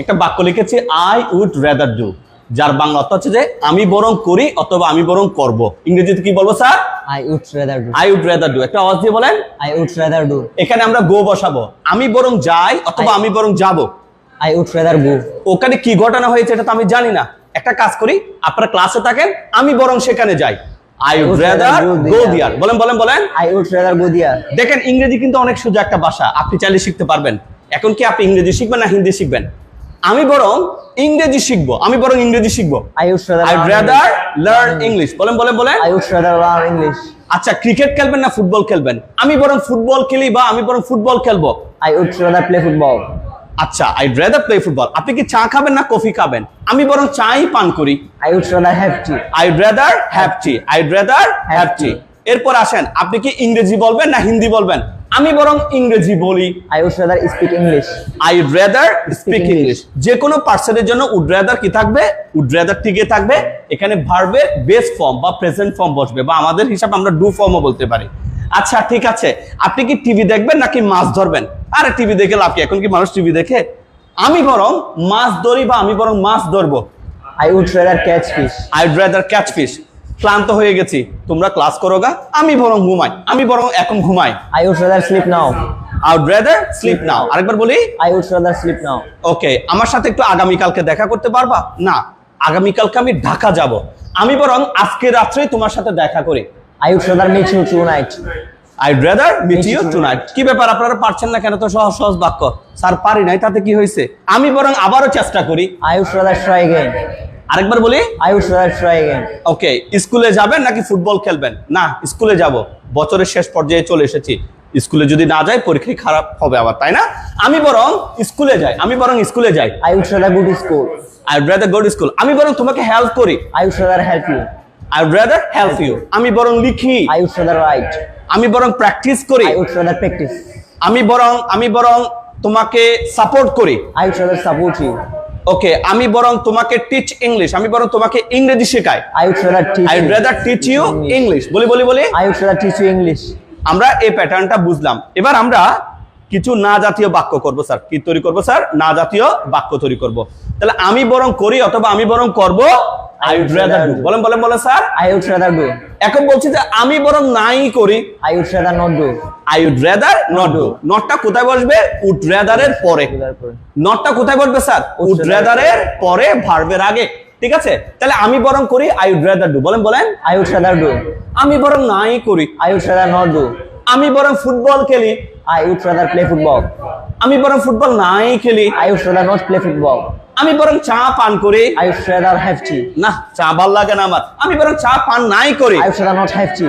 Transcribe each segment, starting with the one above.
একটা বাক্য লিখেছি আই উড রেদার ডু যার বাংলা অর্থ হচ্ছে যে আমি বরং করি অথবা আমি বরং করব ইংরেজিতে কি বলব sir? I would rather do. I would rather do একটা আওয়াজ দিয়ে বলেন। I would rather do. এখানে আমরা গো বসাবো আমি বরং যাই অথবা আমি বরং যাব I would rather go. ওখানে কি ঘটনা হয়েছে এটা তো আমি জানি না। একটা কাজ করি আপনারা ক্লাসে থাকেন আমি বরং সেখানে যাই আই উড রেদার গো দিয়ার বলেন বলেন বলেন। I would rather go there. দেখেন ইংরেজি কিন্তু অনেক সোজা একটা ভাষা আপনি চাইলে শিখতে পারবেন। এখন কি আপনি ইংরেজি শিখবেন না হিন্দি শিখবেন? আমি বরং ইংরেজি শিখব। আমি বরং ইংরেজি শিখব। I rather. লার্ন ইংলিশ বলেন বলেন বলেন। would rather learn English. আচ্ছা ক্রিকেট খেলবেন না ফুটবল খেলবেন? আমি বরং ফুটবল খেলি বা আমি বরং ফুটবল খেলব? would rather play football. আচ্ছা আই রাদার প্লে ফুটবল আপনি কি চা খাবেন না কফি খাবেন? আমি বরং চাই পান করি। I would rather have tea. I rather have tea I rather have tea এরপর আসেন আপনি কি ইংরেজি বলবেন না হিন্দি বলবেন? আমি বরং ইংরেজি বলি। I would rather speak English I rather speak English যে কোনো পার্সনের জন্য উড রেদার কি থাকবে? উড রেদার টিকে থাকবে। এখানে ভার্বের বেস ফর্ম বা প্রেজেন্ট ফর্ম বসবে বা আমাদের হিসাবে আমরা ডু ফর্মও বলতে পারি। আচ্ছা ঠিক আছে। আপনি কি টিভি দেখবেন নাকি মাছ ধরবেন? আরে টিভি দেখে লাভ কি? এখন কি মানুষ টিভি দেখে? আমি বরং মাছ ধরি বা আমি বরং মাছ ধরবো। I would rather catch fish I would rather catch fish ক্লান্ত হয়ে গেছি। তোমরা ক্লাস করো গা আমি বরং ঘুমাই। আমি বরং এখন ঘুমাই। I would rather sleep now I would rather sleep now আরেকবার বলি। I would rather sleep now. ওকে আমার সাথে একটু আগামীকালকে দেখা করতে পারবা? না আগামীকালকে আমি ঢাকা যাব। আমি বরং আজকে রাত্রে তোমার সাথে দেখা করি। I would rather meet you tonight. I rather meet you tonight কি ব্যাপার আপনারা পারছেন না কেন? তো সহজ সহজ বাক্য। স্যার পারি নাই তাতে কি হয়েছে? আমি বরং আবারও চেষ্টা করি। I would rather try again. আরেকবার বলি? would rather try again. ওকে স্কুলে যাবেন নাকি ফুটবল খেলবেন? না স্কুলে যাব। বছরের শেষ পর্যায়ে চলে এসেছি। স্কুলে যদি না যাই পরীক্ষায় খারাপ হবে আবার তাই না? আমি বরং স্কুলে যাই আমি বরং স্কুলে যাই। I would rather go to school. I rather go to school আমি বরং তোমাকে হেল্প করি। I would rather help you. I would rather help you আমি বরং লিখি। I would rather রাইট আমি বরং প্র্যাকটিস করি। I would rather practice. আমি বরং আমি বরং তোমাকে সাপোর্ট করি। I would rather support you. ওকে আমি বরং তোমাকে টিচ ইংলিশ আমি বরং তোমাকে ইংরেজি শেখাই। I would rather teach I would rather teach you English বলি বলি বলি। I would rather teach you English আমরা এই প্যাটার্নটা বুঝলাম। এবার আমরা কিছু না জাতীয় বাক্য করব স্যার কি তৈরি করব স্যার না জাতীয় বাক্য তৈরি করব। তাহলে আমি বরং করি অথবা আমি বরং করব আই উড রাদার ডু বলেন বলেন বলেন sir. I would rather do. এখন বলছি যে আমি বরং নাই করি। I would rather not do. I would rather not do নটটা কোথায় বসবে? উড রেদারের পরে। নটটা কোথায় বসবে স্যার? উড রেদারের পরে। ভার্বের আগে। ঠিক আছে? তাহলে আমি বরং করি আই উড রেদার ডু বলেন বলেন। I would rather do. আমি বরং নাই করি। I would rather not do. আমি বরং ফুটবল খেলি। I would rather play football. আমি বরং ফুটবল নাই খেলি। I would rather not play football. আমি বরং চা পান করি। আই না চা ভালো লাগে না আমার। আমি বরং চা পান নাই করি। I not have tea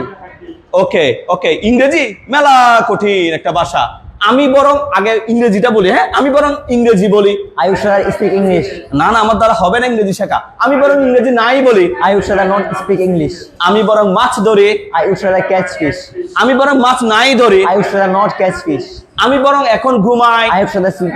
okay okay ইংরেজি মেলা কঠিন একটা ভাষা। আমি বরং আগে ইংরেজিটা বলি হ্যাঁ? আমি বরং ইংরেজি বলি। আই শুড স্পিক ইংলিশ না না আমার দ্বারা হবে না ইংরেজি শেখা। আমি বরং ইংরেজি নাই বলি। I should not speak English আমি বরং মাছ ধরি। আই শুড আর ক্যাচ ফিশ আমি বরং মাছ নাই ধরি। I should not catch fish আমি বরং এখন ঘুমাই। I should sleep